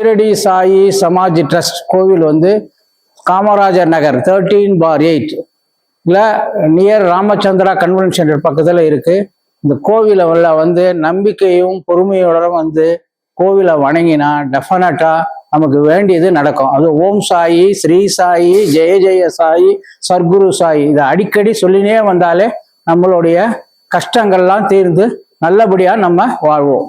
Shirdi Sai Samaj trust கோவில் வந்து Kamarajar Nagar thirteen பார் எயிட்ல நியர் ராமச்சந்திரா கன்வென்ஷன் பக்கத்தில் இருக்குது இந்த கோவிலில் வந்து நம்பிக்கையும் பொறுமையோட வந்து கோவிலை வணங்கினா டெஃபினட்டாக நமக்கு வேண்டியது நடக்கும். அது ஓம் சாயி ஸ்ரீ சாயி ஜெய ஜெய சாயி சர்க்குரு சாயி. இதை அடிக்கடி சொல்லினே வந்தாலே நம்மளுடைய கஷ்டங்கள்லாம் தீர்ந்து நல்லபடியாக நம்ம வாழ்வோம்.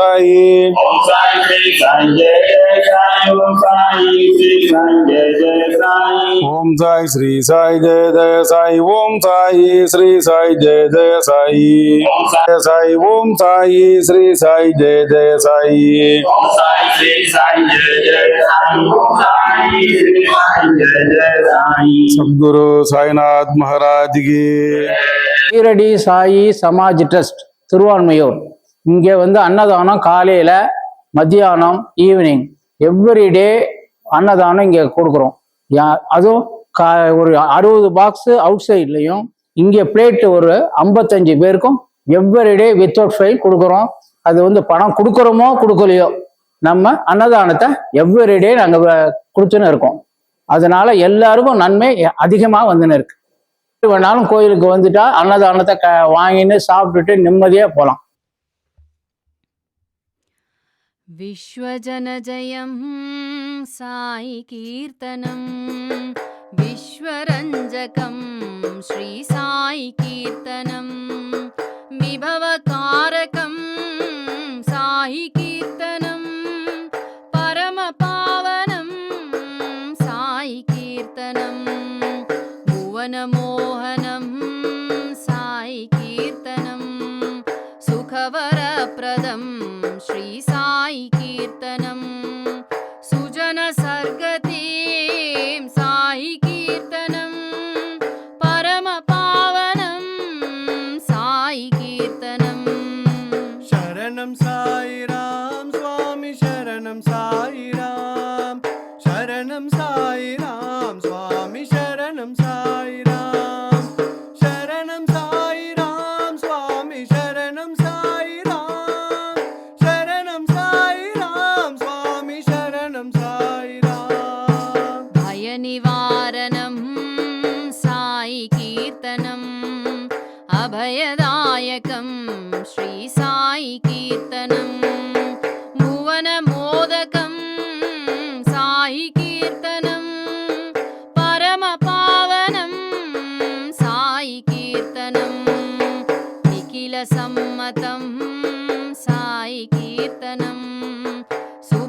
साई जय जय साई ओम साई श्री संजय जय साई ओम साई श्री संजय जय साई ओम साई श्री साई जय जय साई ओम साई श्री साई जय जय साई ओम साई श्री संजय जय साई ओम साई श्री संजय जय साई ओम साई श्री साई जय जय साई ओम साई श्री साई जय जय साई ओम साई जय साई ओम साई श्री साई जय जय साई ओम साई श्री साई जय जय साई ओम साई श्री साई जय जय साई सद्गुरु साईनाथ महाराज की ஷீரடி சாயி சமாஜ் ட்ரஸ்ட் திருவான்மையூர் இங்கே வந்து அன்னதானம் காலையில் மத்தியானம் ஈவினிங் எவ்ரி டே அன்னதானம் இங்கே கொடுக்குறோம். யா- அதுவும் கா ஒரு அறுபது பாக்ஸு அவுட் சைட்லேயும் இங்கே பிளேட்டு ஒரு ஐம்பத்தஞ்சு பேருக்கும் எவ்ரிடே வித்தவுட் ஃபைல் கொடுக்குறோம். அது வந்து பணம் கொடுக்குறோமோ கொடுக்கலையோ நம்ம அன்னதானத்தை எவ்ரிடே நாங்கள் கொடுத்துன்னு இருக்கோம். அதனால எல்லாருக்கும் நன்மை அதிகமாக வந்துன்னு இருக்கு. வேணாலும் கோயிலுக்கு வந்துட்டா அன்னதானத்தை க வாங்கின்னு சாப்பிட்டுட்டு நிம்மதியாக போகலாம் विश्वजनजयं साईकीर्तनं विश्वरञ्जकं श्रीसाईकीर्तनं विभवकारकं साईकीर्तनं परमपावनं साईकीर्तनं भुवनमोहनं साईकीर्तनं सुखवरप्रदं श्री കീർത്തനം.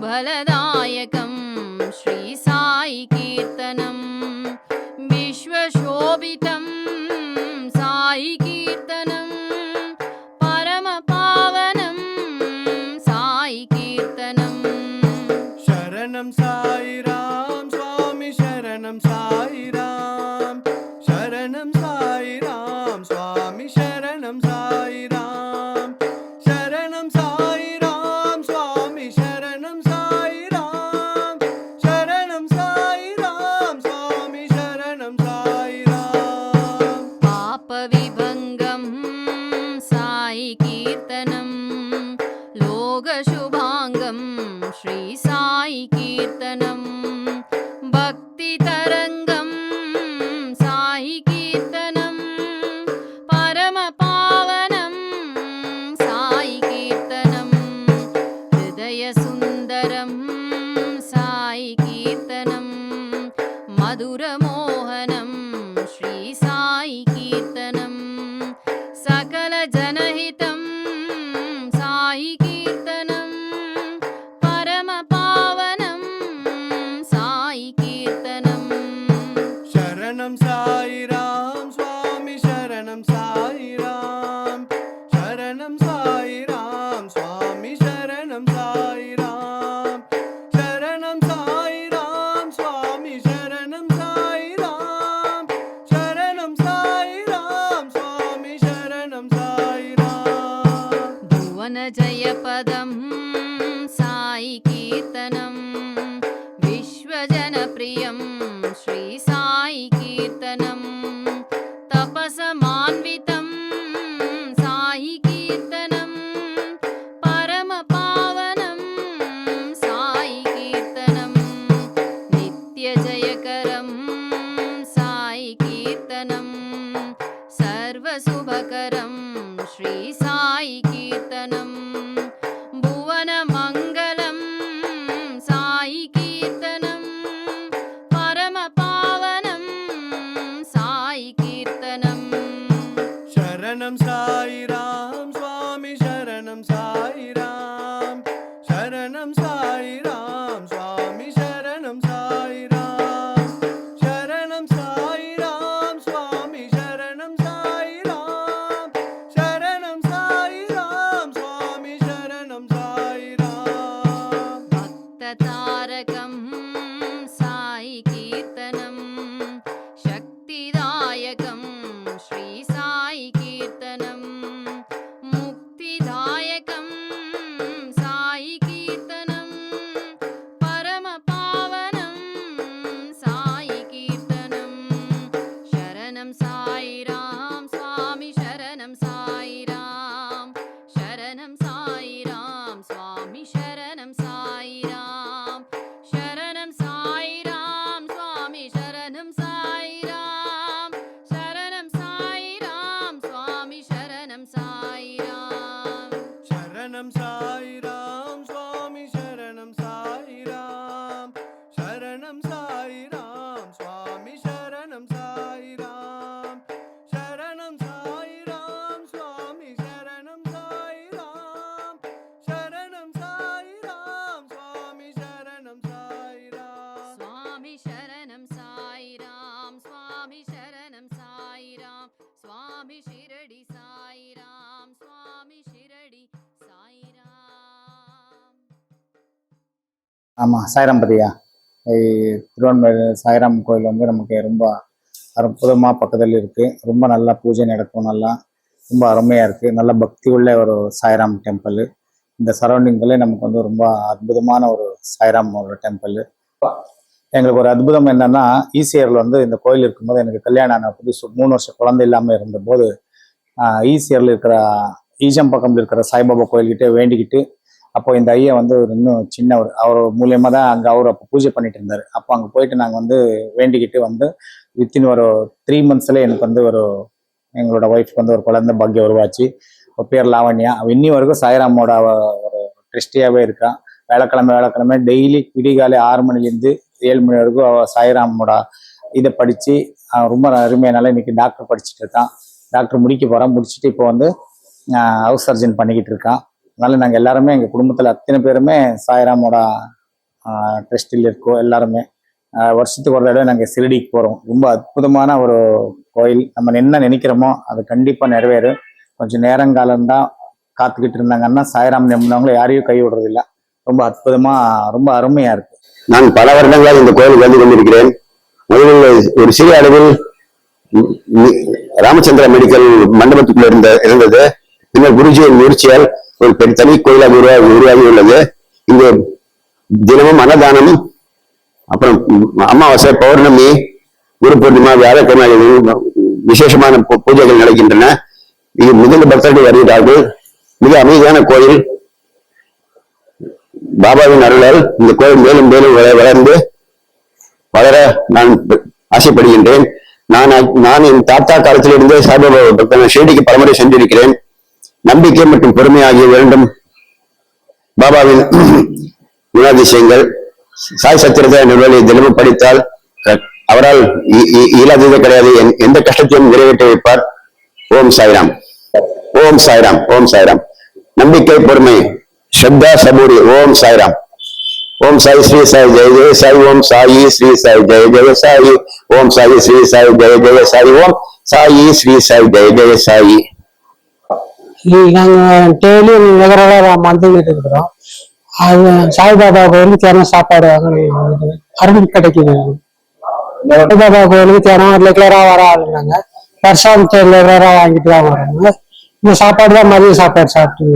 लदायकं श्री कीर्तनं विश्वशोभितं सा जयपदं साहि कीर्तनं विश्वजनप्रियम्। that the ஆமாம் சாய்ராம் பத்தியா? திருவண்ணாமலை சாய்ராம் கோயில் வந்து நமக்கு ரொம்ப அற்புதமாக பக்கத்தில் இருக்குது ரொம்ப நல்லா பூஜை நடக்கும் நல்லா. ரொம்ப அருமையாக இருக்குது நல்ல பக்தி உள்ள ஒரு சாய்ராம் டெம்பிள் இந்த சரௌண்டிங்லேயே நமக்கு வந்து ரொம்ப அற்புதமான ஒரு சாய்ராம் ஒரு டெம்பிள் எங்களுக்கு ஒரு அற்புதம் என்னன்னா ஈசிஆரில் வந்து இந்த கோயில் இருக்கும்போது எனக்கு கல்யாணம் ஆன புதுசு மூணு வருஷம் குழந்தை இல்லாமல் இருந்தபோது ஈசிஆரில் இருக்கிற ஈஜம்பக்கம் இருக்கிற சாய்பாபா கோயில்கிட்ட வேண்டிக்கிட்டு அப்போ இந்த ஐயா வந்து ஒரு இன்னும் சின்னவர் அவர் மூலியமா தான் அங்கே அவர் அப்போ பூஜை பண்ணிட்டு இருந்தார். அப்போ அங்கே போயிட்டு நாங்கள் வந்து வேண்டிக்கிட்டு வந்து வித்தின் ஒரு த்ரீ மந்த்ஸ்ல எனக்கு வந்து ஒரு எங்களோட ஒய்ஃப்க்கு வந்து ஒரு குழந்தை பாக்கியம் உருவாச்சு. பேர் லாவண்யா. இன்னி வரைக்கும் சாய்ராமோட ஒரு ட்ரிஸ்டியாகவே இருக்கான் வேலைக்கிழமை வேலைக்கிழமை டெய்லி விடிகாலை ஆறு மணிலேருந்து ஏழு மணி வரைக்கும் அவள் சாய்ராமோட இதை படித்து ரொம்ப அருமையானால இன்னைக்கு டாக்டர் படிச்சுட்டு இருக்கான். டாக்டர் முடிக்க போகிறான் முடிச்சுட்டு இப்போ வந்து ஹவுஸ் சர்ஜன் பண்ணிக்கிட்டு இருக்கான். அதனால நாங்கள் எல்லாருமே எங்கள் குடும்பத்தில் அத்தனை பேருமே சாய்ராமோட ட்ரஸ்டில் இருக்கோம் எல்லாருமே. வருஷத்துக்கு ஒரு தடவை நாங்கள் சிறுடிக்கு போகிறோம் ரொம்ப அற்புதமான ஒரு கோயில். நம்ம என்ன நினைக்கிறோமோ அது கண்டிப்பாக நிறைவேறும். கொஞ்சம் நேரங்காலம்தான் காத்துக்கிட்டு இருந்தாங்கன்னா சாய்ராம் நம்பினவங்களை யாரையும் கை விடுறதில்ல. ரொம்ப அற்புதமாக ரொம்ப அருமையாக இருக்கு. நான் பல வருடங்களாக இந்த கோயிலுக்கு வந்து கொண்டிருக்கிறேன். முதலில் ஒரு சிறிய அளவில் ராமச்சந்திர மெடிக்கல் மண்டபத்துக்குள்ள இருந்த இருந்தது. பின்னர் குருஜியின் முயற்சியால் ஒரு பெரிய தனி கோயிலாக உருவாகி உருவாகி உள்ளது. இங்கு தினமும் அன்னதானம் அப்புறம் அமாவாசை பௌர்ணமி குரு பூர்ணிமா வியாழக்கிழமை விசேஷமான பூஜைகள் நடக்கின்றன. இது மிகுந்த பக்தர்கள் வருகிறார்கள். மிக அமைதியான கோயில். பாபாவின் அருளால் இந்த கோயில் மேலும் மேலும் வளர்ந்து வளர நான் ஆசைப்படுகின்றேன். நான் நான் என் தாத்தா காலத்திலிருந்தே சாய்பாபா பக்தன் ஷிரடிக்கு பலமுறை சென்றிருக்கிறேன். நம்பிக்கை மற்றும் பொறுமை ஆகிய வேண்டும் பாபாவின் குணாதிசயங்கள். சாய் சத்திரத்தை என்ற நூலை தினமும் படித்தால் அவரால் இயலாததே கிடையாது. என்- எந்த கஷ்டத்தையும் நிறைவேற்றி வைப்பார். ஓம் சாய்ராம். ஓம் சாய்ராம். ஓம் சாய்ராம். நம்பிக்கை பொறுமை ஸ்ரத்தா சபூரி. ஓம் சாய்ராம். ஓம் சாய் ஸ்ரீ சாய் ஜெய ஜெய சாய். ஓம் சாயி ஸ்ரீ சாய் ஜெய ஜெய சாயி. ஓம் சாயி ஸ்ரீ சாய் ஜெய ஜெய சாய். ஓம் சாயி ஸ்ரீ சாய் ஜெய ஜெய சாயி. நாங்கள் டெய்லி ரெகுலராக வந்துக்கிட்டு இருக்கிறோம். அது சாய்பாபா கோயிலுக்கு தினம் சாப்பாடு அருள் கிடைக்குது. சாய்பாபா கோயிலுக்கு தினம் ரெகுலராக வர ஆளுங்க வருஷம் ரெகுலராக வாங்கிட்டு தான் வராங்க. இந்த சாப்பாடு தான் மதிய சாப்பாடு சாப்பிட்டு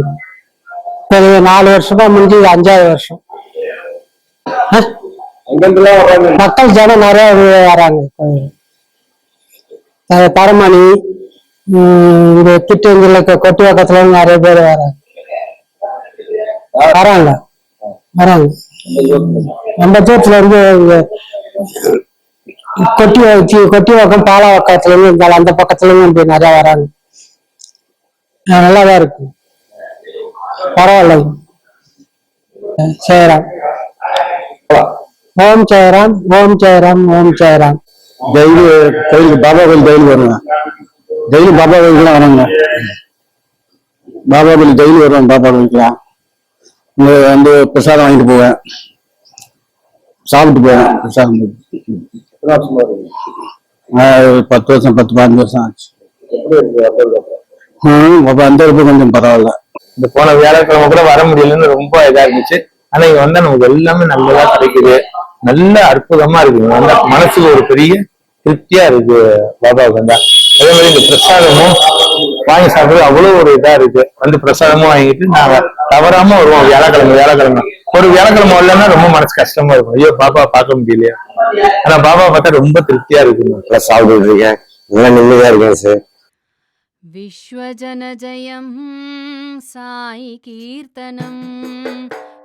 நாலு வருஷமா முடிஞ்சு அஞ்சாவது வருஷம். மக்கள் ஜனம் நிறைய வராங்க. கோயில். இந்த கிட்டங்கில கொட்டி பக்கத்துல நிறைய பேர் வராங்க. வராங்க. வராங்க. நம்ம தூரத்துல இருந்து இங்க கொட்டி வச்சு கொட்டி பக்கம் பாலா பக்கத்துல இருந்து இருந்தாலும் அந்த பக்கத்துல இருந்து இப்படி நிறைய வராங்க. நல்லாதான் இருக்கு. பரவாயில்ல. செய்யறாங்க ஓம் ஜெயராம் ஓம் ஜெயராம் ஓம் ஜெயராம். டெய்லி கோயிலுக்கு பாபா கோயில் டெய்லி வருவேன் டெய்லி பாபா கோயிலுக்குலாம் வராங்க. பாபா கோயில் டெய்லி வருவாங்க பாபா கோயிலுக்குலாம் இங்க வந்து பிரசாதம் வாங்கிட்டு போவேன். சாப்பிட்டு போவேன் பிரசாதம் ஆஹ் பத்து வருஷம் பத்து பதினஞ்சு வருஷம் ஆச்சு. ஹம், அப்ப அந்த அளவுக்கு கொஞ்சம் பரவாயில்ல. இந்த போன வியாழக்கிழமை கூட வர முடியலன்னு ரொம்ப இதா இருந்துச்சு. ஆனா இங்க வந்தா நமக்கு எல்லாமே நல்லதா கிடைக்குது. நல்ல அற்புதமா இருக்கு மனசுக்கு ஒரு பெரிய திருப்தியா இருக்கு பாபாவுக்கு வந்தா. அதே மாதிரி இந்த பிரசாதமும் வாங்கி சாப்பிடுறது அவ்வளவு ஒரு இதா இருக்கு. வந்து பிரசாதமும் வாங்கிட்டு நாங்க தவறாம வருவோம். வியாழக்கிழமை வியாழக்கிழமை. ஒரு வியாழக்கிழமை இல்லைன்னா ரொம்ப மனசு கஷ்டமா இருக்கும். ஐயோ பாப்பா பார்க்க முடியலையா? ஆனா பாப்பா பார்த்தா ரொம்ப திருப்தியா இருக்கும் நல்லா சாப்பிட்டு இருக்கேன். நல்லா நிம்மதியா இருக்கேன் சார். விஸ்வஜன ஜயம் சாய் கீர்த்தனம்.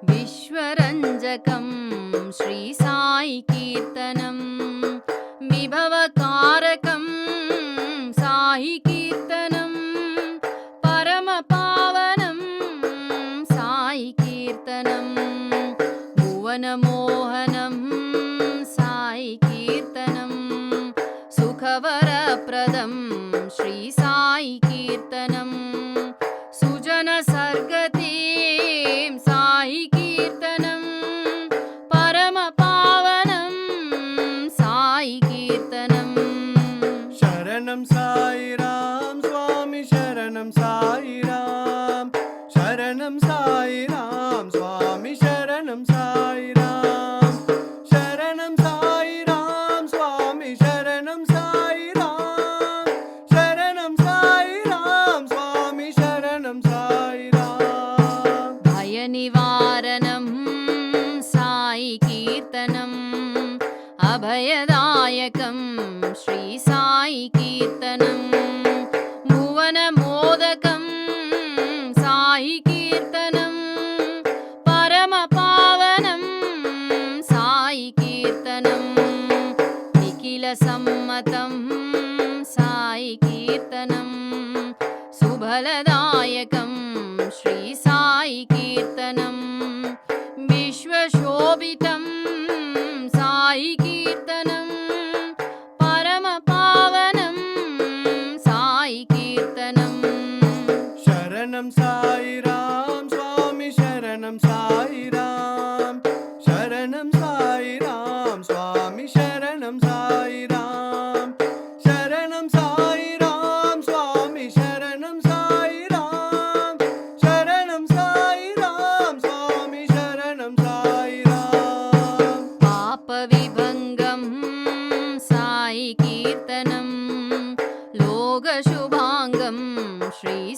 விஸ்வரஞ்சகம் ஸ்ரீ சாய் கீர்த்தனம். விபவகாரக श्री साई कीर्तनम्। सुजन अभयदायकं श्री साई कीर्तनं भुवनमोदकं साई कीर्तनं परमपावनं साई कीर्तनं निखिलसम्मतं साई कीर्तनं सुबलदायकं श्री साई कीर्तनं विश्वशोभितं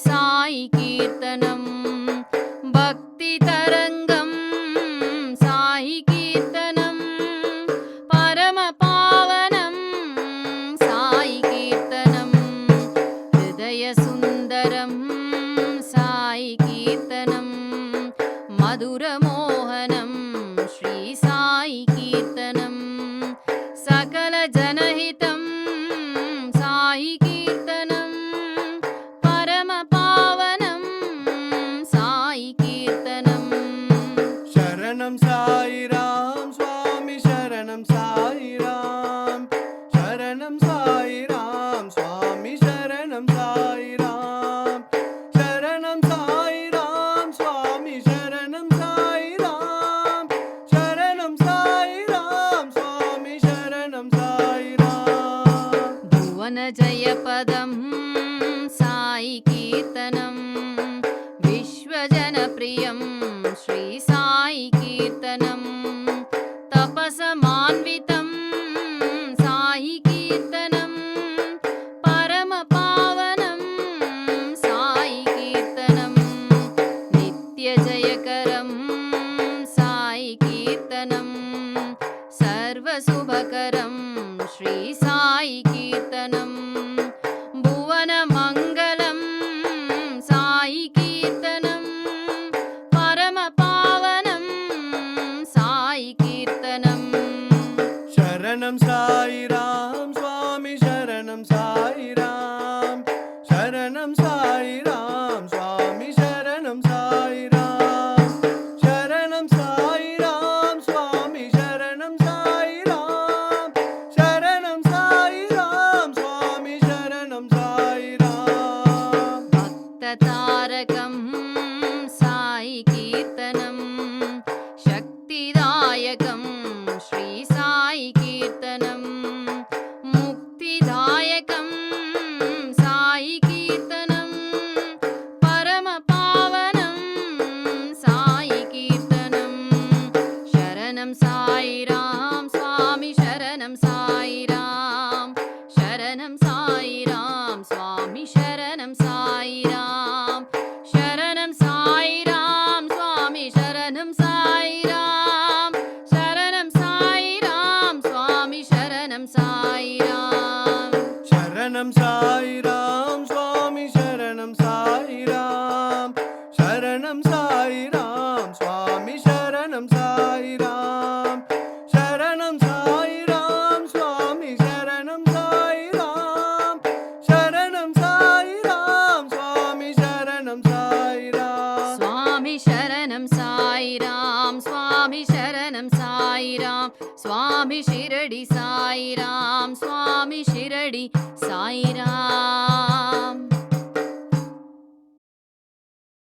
साई कीर्तनं भक्तितरङ्गं deep than a was a man with a சரணம் சாய் ராம்